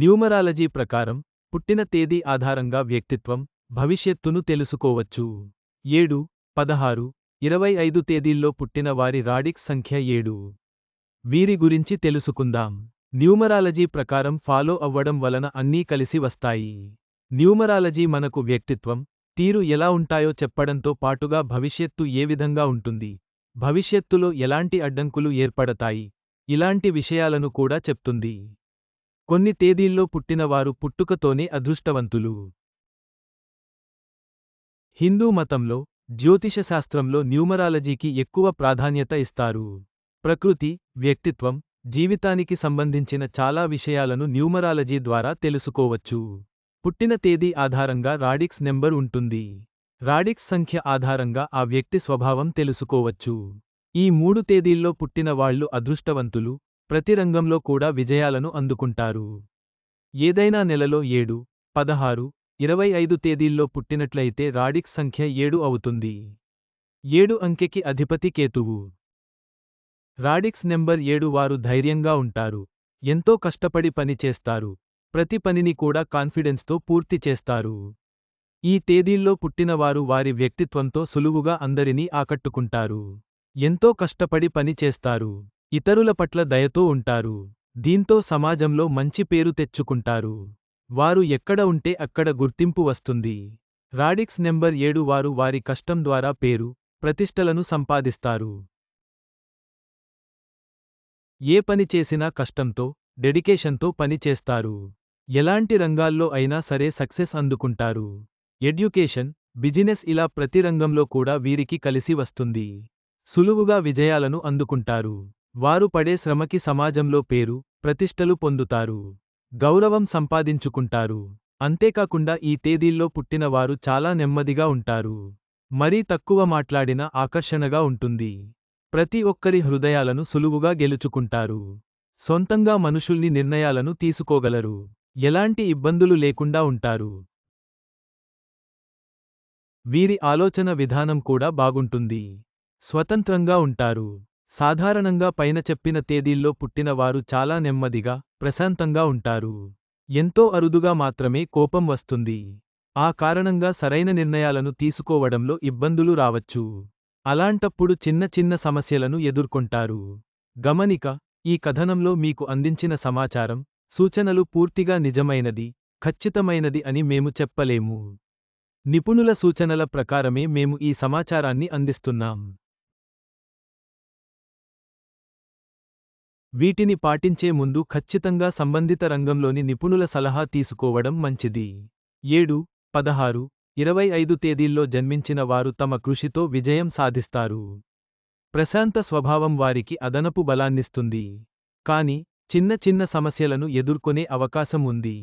Numerology ప్రకారం పుట్టిన తేదీ ఆధారంగా వ్యక్తిత్వం భవిష్యత్తును తెలుసుకోవచ్చు. ఏడు పదహారు ఇరవై ఐదు తేదీల్లో పుట్టిన వారి రాడిక్ సంఖ్య ఏడు. వీరి గురించి తెలుసుకుందాం. న్యూమరాలజీ ప్రకారం ఫాలో అవ్వడం వలన అన్నీ కలిసి వస్తాయి. న్యూమరాలజీ మనకు వ్యక్తిత్వం తీరు ఎలా ఉంటాయో చెప్పడంతో పాటుగా భవిష్యత్తు ఏ విధంగా ఉంటుంది భవిష్యత్తులో ఎలాంటి అడ్డంకులు ఏర్పడతాయి ఇలాంటి విషయాలను కూడా చెప్తుంది. కొన్ని తేదీల్లో పుట్టినవారు పుట్టుకతోనే అదృష్టవంతులు. హిందూ మతంలో జ్యోతిషశాస్త్రంలో న్యూమరాలజీకి ఎక్కువ ప్రాధాన్యత ఇస్తారు. ప్రకృతి వ్యక్తిత్వం జీవితానికి సంబంధించిన చాలా విషయాలను న్యూమరాలజీ ద్వారా తెలుసుకోవచ్చు. పుట్టిన తేదీ ఆధారంగా రాడిక్స్ నెంబర్ ఉంటుంది. రాడిక్స్ సంఖ్య ఆధారంగా ఆ వ్యక్తి స్వభావం తెలుసుకోవచ్చు. ఈ మూడు తేదీల్లో పుట్టిన వాళ్ళు అదృష్టవంతులు ప్రతి రంగంలో కూడా విజయాలను అందుకుంటారు. ఏదైనా నెలలో ఏడు పదహారు ఇరవై ఐదు తేదీల్లో పుట్టినట్లయితే రాడిక్స్ సంఖ్య ఏడు అవుతుంది. ఏడు అంకెకి అధిపతి కేతువు. రాడిక్స్ నెంబర్ ఏడు వారు ధైర్యంగా ఉంటారు. ఎంతో కష్టపడి పనిచేస్తారు ప్రతి పనిని కూడా కాన్ఫిడెన్స్తో పూర్తి చేస్తారు. ఈ తేదీల్లో పుట్టినవారు వారి వ్యక్తిత్వంతో సులువుగా అందరినీ ఆకట్టుకుంటారు. ఎంతో కష్టపడి పనిచేస్తారు ఇతరుల పట్ల దయతో ఉంటారు. దీంతో సమాజంలో మంచి పేరు తెచ్చుకుంటారు. వారు ఎక్కడ ఉంటే అక్కడ గుర్తింపు వస్తుంది. రాడిక్స్ నెంబర్ ఏడు వారు వారి కష్టం ద్వారా పేరు ప్రతిష్టలను సంపాదిస్తారు. ఏ పని చేసినా కష్టంతో డెడికేషన్తో పనిచేస్తారు ఎలాంటి రంగాల్లో అయినా సరే సక్సెస్ అందుకుంటారు. ఎడ్యుకేషన్ బిజినెస్ ఇలా ప్రతి రంగంలో కూడా వీరికి కలిసి వస్తుంది. సులువుగా విజయాలను అందుకుంటారు. వారు పడే శ్రమకి సమాజంలో పేరు ప్రతిష్టలు పొందుతారు గౌరవం సంపాదించుకుంటారు. అంతేకాకుండా ఈ తేదీల్లో పుట్టినవారు చాలా నెమ్మదిగా ఉంటారు. మరీ తక్కువ మాట్లాడిన ఆకర్షణగా ఉంటుంది. ప్రతి ఒక్కరి హృదయాలను సులువుగా గెలుచుకుంటారు. సొంతంగా మనుషుల్ని నిర్ణయాలను తీసుకోగలరు. ఎలాంటి ఇబ్బందులు లేకుండా ఉంటారు. వీరి ఆలోచన విధానం కూడా బాగుంటుంది. స్వతంత్రంగా ఉంటారు. సాధారణంగా పైన చెప్పిన తేదీల్లో పుట్టినవారు చాలా నెమ్మదిగా ప్రశాంతంగా ఉంటారు. ఎంతో అరుదుగా మాత్రమే కోపం వస్తుంది. ఆ కారణంగా సరైన నిర్ణయాలను తీసుకోవడంలో ఇబ్బందులు రావచ్చు. అలాంటప్పుడు చిన్న చిన్న సమస్యలను ఎదుర్కొంటారు. గమనిక ఈ కథనంలో మీకు అందించిన సమాచారం సూచనలు పూర్తిగా నిజమైనది ఖచ్చితమైనది అని మేము చెప్పలేము. నిపుణుల సూచనల ప్రకారమే మేము ఈ సమాచారాన్ని అందిస్తున్నాం. వీటిని పాటించే ముందు ఖచ్చితంగా సంబంధిత రంగంలోని నిపుణుల సలహా తీసుకోవడం మంచిది. ఏడు పదహారు ఇరవై ఐదు తేదీల్లో జన్మించిన వారు తమ కృషితో విజయం సాధిస్తారు. ప్రశాంత స్వభావం వారికి అదనపు బలాన్నిస్తుంది. కాని చిన్న చిన్న సమస్యలను ఎదుర్కొనే అవకాశం ఉంది.